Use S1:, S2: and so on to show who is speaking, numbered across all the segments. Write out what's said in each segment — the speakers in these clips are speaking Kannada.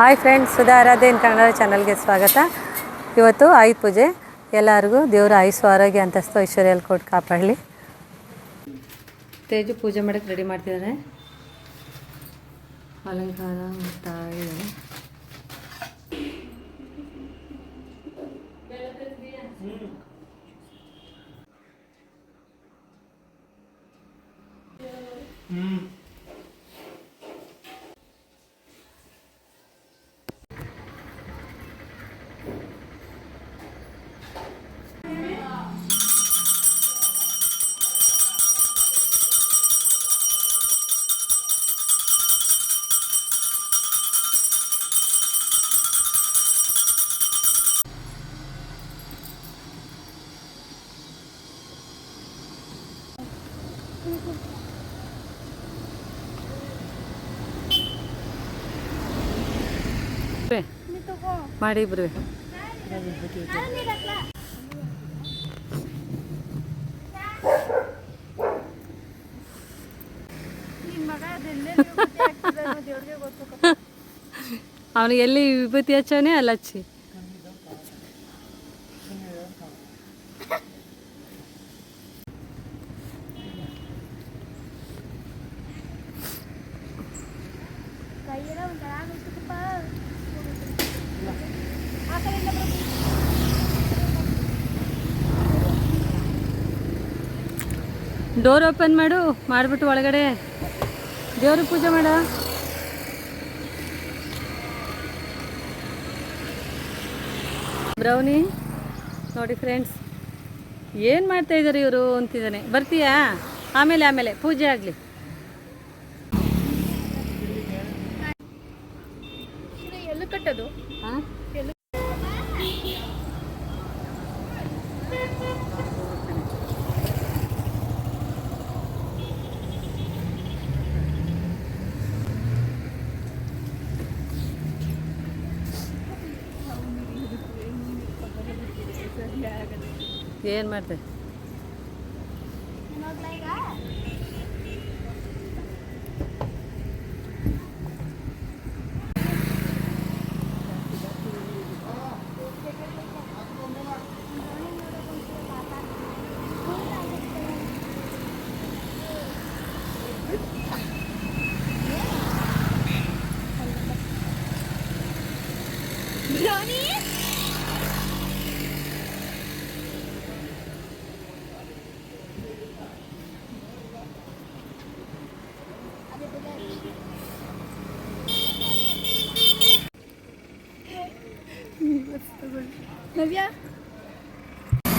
S1: ಹಾಯ್ ಫ್ರೆಂಡ್ಸ್ ಸುಧಾ ಆರಾಧನೆ ಕನ್ನಡ ಚಾನಲ್ಗೆ ಸ್ವಾಗತ. ಇವತ್ತು ಆಯುಧ ಪೂಜೆ. ಎಲ್ಲರಿಗೂ ದೇವರ ಆಯುಸ್ಸು ಆರೋಗ್ಯ ಅಂತಸ್ತು ಐಶ್ವರ್ಯಲ್ಲಿ ಕೊಟ್ಟು ಕಾಪಾಡಲಿ. ತೇಜು ಪೂಜೆ ಮಾಡೋಕ್ಕೆ ರೆಡಿ ಮಾಡ್ತಿದ್ದಾರೆ ಅಲಂಕಾರ ಮಾಡ್ತಾ ಇದ್ದಾರೆ ಮಾಡಿ ಇಬ್ರು ಅವನಿಗೆ ಎಲ್ಲಿ ವಿಭೂತಿ ಹಚ್ಚವನೇ ಅಲ್ಲಿ ಹಚ್ಚಿ ಡೋರ್ ಓಪನ್ ಮಾಡು ಮಾಡಿಬಿಟ್ಟು ಒಳಗಡೆ. ದೇವ್ರಿಗೆ ಪೂಜೆ ಮಾಡ. ಬ್ರೌನಿ, ನೋಡಿ ಫ್ರೆಂಡ್ಸ್ ಏನು ಮಾಡ್ತಾ ಇದ್ದಾರೆ ಇವರು ಅಂತಿದ್ದಾನೆ ಬರ್ತೀಯಾ? ಆಮೇಲೆ ಆಮೇಲೆ, ಪೂಜೆ ಆಗಲಿ. ಏನು ಮಾಡ್ದೆ
S2: ನವ್ಯ?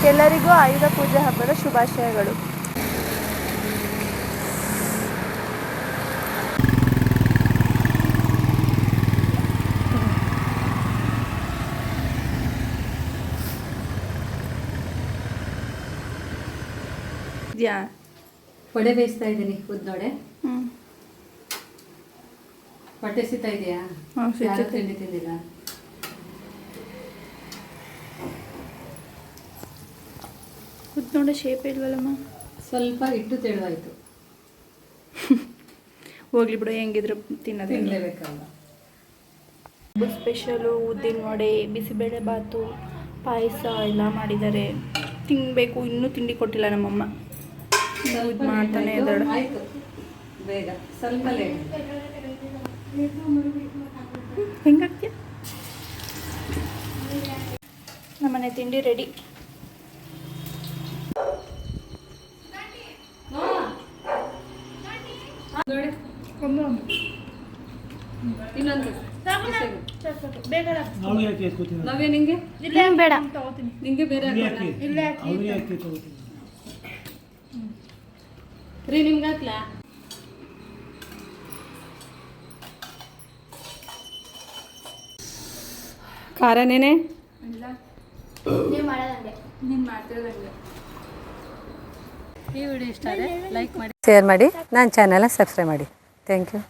S2: ಎಲ್ಲರಿಗೂ ಆಯುಧ ಪೂಜೆ ಹಬ್ಬದ ಶುಭಾಶಯಗಳು. ಇದೆಯಾ?
S1: ವಡೆ ಬೇಯಿಸ್ತಾ ಇದ್ದೀನಿ ಉದ್ದೋಡೆ.
S2: ಹ್ಮ್.
S1: ಹೊಟ್ಟೆ ಸಿಗ್ತಾ ಇದೆಯಾ?
S2: ಹಾಂ
S1: ತಿಂಡಿ ತಿಂದಿಲ್ಲ?
S2: ನೋಡ ಶೇಪ್ ಇಲ್ವಲ್ಲಮ್ಮ.
S1: ಸ್ವಲ್ಪ ಹಿಟ್ಟು ತೆಳುವಾಯಿತು
S2: ಹೋಗ್ಲಿ ಬಿಡು ಹೆಂಗಿದ್ರು ತಿನ್ನೋದು
S1: ತಿನ್ನಲೇಬೇಕಲ್ಲ
S2: ಸ್ಪೆಷಲು ಉದ್ದಿನ ವಡೆ ಬಿಸಿಬೇಳೆ ಬಾತು ಪಾಯಸ ಎಲ್ಲ ಮಾಡಿದ್ದಾರೆ. ತಿನ್ನಬೇಕು ಇನ್ನೂ ತಿಂಡಿ ಕೊಟ್ಟಿಲ್ಲ ನಮ್ಮಮ್ಮ. ಇದು ಮಾಡ್ತಾನೆ ಇದ್ದಾಳೆ.
S1: ಬೇಗ ಸ್ವಲ್ಪ
S2: ಹೆಂಗಾಗ್ತೀಯ? ನಮ್ಮನೆ ತಿಂಡಿ ರೆಡಿ
S1: ನೋಡಿ ಇನ್ನೊಂದು. ನವ್ಯ ನಿಂಗೆ?
S2: ಬೇಡ.
S1: ನಿಂಗೆ ಬೇರೆ ಹಾಕೋಣ?
S3: ಯಾಕೆ ಅವ್ರಿಗೆ ಯಾಕೆ
S1: ಇಲ್ಲ ನಿಮ್ಗೆ ಹಾಕ್ಲಾ? ಖಾರನೇನೆ ಈ ವಿಡಿಯೋ ಇಷ್ಟ ಆದರೆ ಲೈಕ್ ಮಾಡಿ. ಶೇರ್ ಮಾಡಿ. ನನ್ನ ಚಾನಲ್ನ ಸಬ್ಸ್ಕ್ರೈಬ್ ಮಾಡಿ. Thank you